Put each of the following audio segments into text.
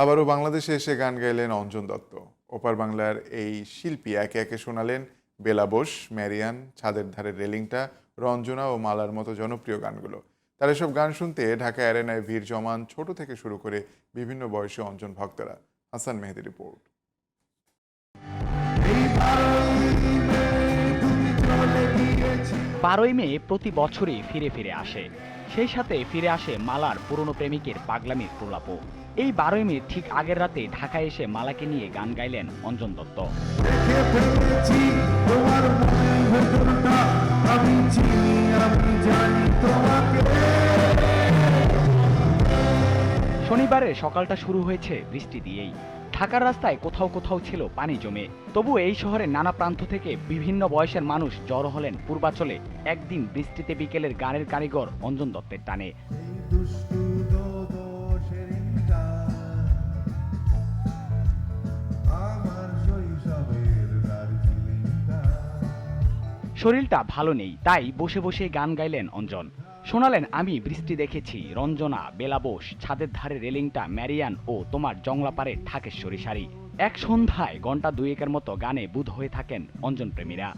আবারও বাংলাদেশে এসে গান গাইলেন অঞ্জন দত্ত। ওপার বাংলার এই শিল্পী একে একে শোনালেন বেলা বোস, ম্যারিয়ান, ছাদের ধারে রেলিংটা, রঞ্জনা ও মালার মতো জনপ্রিয় গানগুলো। তার এসব গান শুনতে ঢাকা অ্যারেনায় ভিড় জমান ছোট থেকে শুরু করে বিভিন্ন বয়সী অঞ্জন ভক্তরা। হাসান মেহেদি রিপোর্ট। বারোই মে প্রতি বছরই ফিরে ফিরে আসে। সেই সাথে ফিরে আসে মালার পুরনো প্রেমিকের পাগলামির প্রলাপও। এই বারোই মে ঠিক আগের রাতে ঢাকায় এসে মালাকে নিয়ে গান গাইলেন অঞ্জন দত্ত। শনিবারের সকালটা শুরু হয়েছে বৃষ্টি দিয়েই। ঢাকার রাস্তায় কোথাও কোথাও ছিল পানি জমে। তবু এই শহরের নানা প্রান্ত থেকে বিভিন্ন বয়সের মানুষ জড়ো হলেন পূর্বাচলে। একদিন বৃষ্টিতে বিকেলের গানের কারিগর অঞ্জন দত্তের টানে। শরীরটা ভালো নেই, তাই বসে বসে গান গাইলেন অঞ্জন। শোনালেন, আমি বৃষ্টি দেখেছি, রঞ্জনা বেলাবোস ছাদের ধারে রেলিংটা, ম্যারিয়ান ও তোমার জংলাপাড়ে ঠাকেশ্বরী শাড়ি। এক সন্ধ্যায় ঘণ্টা দুয়েকের মতো গানে বুধ হয়ে থাকেন অঞ্জন প্রেমীরা।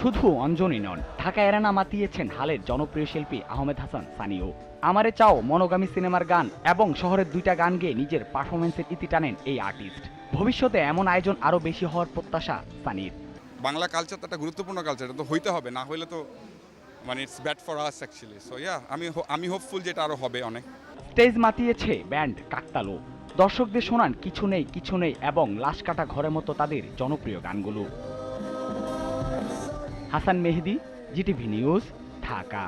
শুধু অঞ্জনই নন ঢাকা এরানা মাতিয়েছেন হালের জনপ্রিয় শিল্পী আহমেদ হাসান সানিও। আমারে চাও মনোগামী সিনেমার গান এবং শহরের দুইটা গান গেয়ে নিজের পারফরমেন্সের ইতি টানেন এই আর্টিস্ট। ভবিষ্যতে এমন আয়োজন আরও বেশি হওয়ার প্রত্যাশা সানির। বাংলা কালচার তো একটা গুরুত্বপূর্ণ কালচার এটা তো হইতে হবে না হইলে তো মানে it's bad for us actually so yeah আমি আমি হোপফুল যেটা আরও হবে অনেক। স্টেজ মাতিয়েছে ব্যান্ড কাকতালো। দর্শকদের শোনান কিছু নেই কিছু নেই এবং লাশ কাটা ঘরের মতো তাদের জনপ্রিয় গানগুলো। Hasan Mehedi GTV news Dhaka